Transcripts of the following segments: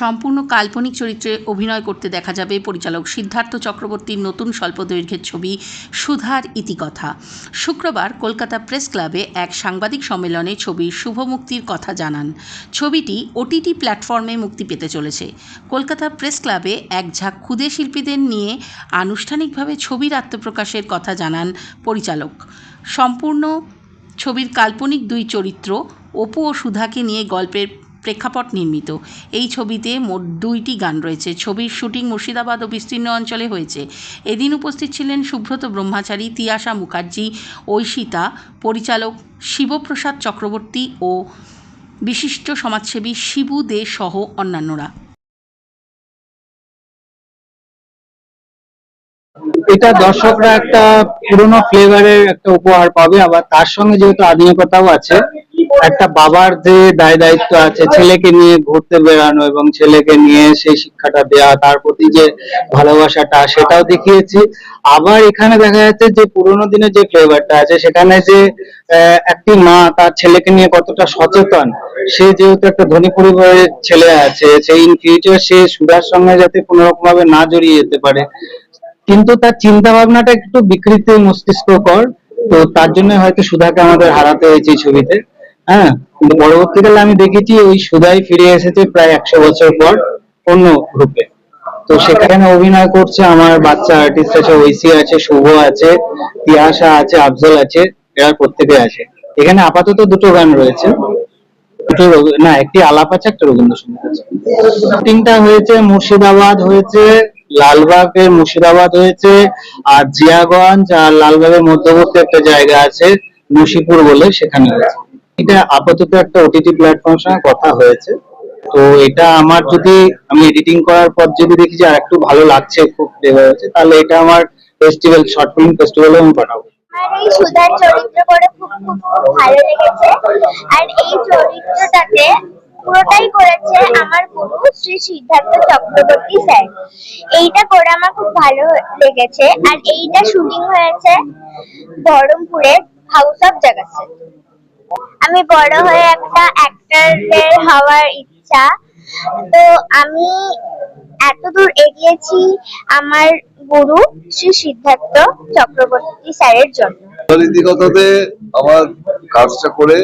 সম্পূর্ণ কাল্পনিক চরিত্রে অভিনয় করতে দেখা যাবে পরিচালক সিদ্ধার্থ চক্রবর্তীর নতুন স্বল্পদৈর্ঘ্যের ছবি সুধার ইতিকথা। শুক্রবার কলকাতা প্রেস ক্লাবে এক সাংবাদিক সম্মেলনে ছবির শুভ মুক্তির কথা জানান। ছবিটি ওটিটি প্ল্যাটফর্মে মুক্তি পেতে চলেছে। কলকাতা প্রেস ক্লাবে এক ঝাঁক ক্ষুদে শিল্পীদের নিয়ে আনুষ্ঠানিকভাবে ছবির আত্মপ্রকাশের কথা জানান পরিচালক। সম্পূর্ণ ছবির কাল্পনিক দুই চরিত্র, অপু ও সুধাকে নিয়ে গল্পের প্রেক্ষাপট নির্মিত। এই ছবিতে মোট দুইটি গান রয়েছে। ছবির শুটিং মুর্শিদাবাদ ও বিস্তীর্ণ অঞ্চলে হয়েছে। এদিন উপস্থিত ছিলেন সুব্রত ব্রহ্মাচারী, তিয়াশা মুখার্জি, ঐশিতা, পরিচালক শিবপ্রসাদ চক্রবর্তী ও বিশিষ্ট সমাজসেবী শিবু দে সহ অন্যান্যরা। এটা দর্শকরা একটা পুরোনো ফ্লেভারের একটা উপহার পাবে। আবার তার সঙ্গে যেহেতু আধুনিকতাও আছে একটা বাবার যে দায় দায়িত্ব আছে, ছেলেকে নিয়ে ঘুরতে বেড়ানো এবং ছেলেকে নিয়ে সেই শিক্ষাটা দেওয়া, তার প্রতি যে ভালোবাসাটা, সেটাও দেখিয়েছি। আবার এখানে দেখা যাচ্ছে যে পুরোনো দিনের যে ফ্লেভারটা আছে, সেখানে যে একটি মা তার ছেলেকে নিয়ে কতটা সচেতন, সে যেহেতু একটা ধনী পরিবারের ছেলে আছে, সেই ইন ফিউচার সে সুধার সঙ্গে যাতে কোনো রকম ভাবে না জড়িয়ে যেতে পারে। কিন্তু তার চিন্তা ভাবনাটা একটু বিকৃত মস্তিষ্ককর, তো তার জন্য হয়তো সুধাকে আমাদের হারাতে হয়েছে এই ছবিতে। হ্যাঁ কিন্তু পরবর্তীকালে আমি দেখেছি ওই সুদাই ফিরে এসেছে প্রায় একশো বছর পর অন্য রূপে তো সেখানে অভিনয় করছে আমার বাচ্চা আর্টিস্ট আছে ঐসি আছে, শুভ আছে, তিয়াশা আছে, আফজল আছে, এরা প্রত্যেকে আছে। এখানে আপাতত দুটো গান রয়েছে। দুটো না, একটি আলাপ আছে, একটা রবীন্দ্রসঙ্গীত আছে। শুটিংটা হয়েছে মুর্শিদাবাদ হয়েছে লালবাগের মুর্শিদাবাদ হয়েছে, আর জিয়াগঞ্জ আর লালবাগের মধ্যবর্তী একটা জায়গা আছে নসিপুর বলে সেখানে হয়েছে। এটা আপাতত একটা ওটিটি প্ল্যাটফর্ম সঙ্গে কথা হয়েছে। তো এটা আমার যদি আমি এডিটিং করার পর যদি দেখি যে আর একটু ভালো লাগছে, খুব ফ্লেভার হয়েছে, তাহলে এটা আমার ফেস্টিভ্যাল শর্ট ফিল্ম ফেস্টিভ্যালে আমি পাঠাবো এই সুধার চরিত্র করে খুব খুব ভালো লেগেছে। আর এই চরিত্রটাতে পুরোটাই করেছে আমার গুরু শ্রী সিদ্ধার্থ চক্রবর্তী স্যার। এইটা করে আমার খুব ভালো লেগেছে। আর এইটা শুটিং হয়েছে বহরমপুরের হাউস অফ জাগাসে আমি বড় হয়ে একটা অ্যাক্টরের হওয়ার ইচ্ছা। তো আমি এতদূর এগিয়েছি আমার গুরু শ্রী সিদ্ধার্থ চক্রবর্তী স্যারের জন্য। রীতিকথাতে আমার কাজটা করে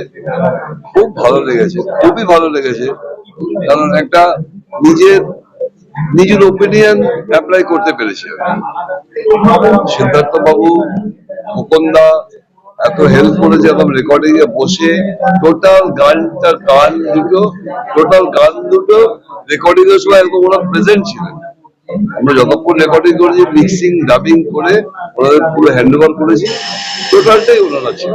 খুব ভালো লেগেছে, খুবই ভালো লেগেছে। কারণ একটা নিজের নিজের ওপিনিয়ন অ্যাপ্লাই করতে পেরেছি সিদ্ধার্থ বাবু মুকুন্দা এত হেল্প করেছে একদম রেকর্ডিং এ বসে টোটাল গানটা গান দুটো টোটাল গান দুটো রেকর্ডিং এর সময় একদম ওরা প্রেজেন্ট ছিলেন আমরা যতক্ষণ রেকর্ডিং করেছি মিক্সিং ডাবিং করে, ওনাদের পুরো হ্যান্ড ওভার করেছি টোটালটাই ওনারা ছিল।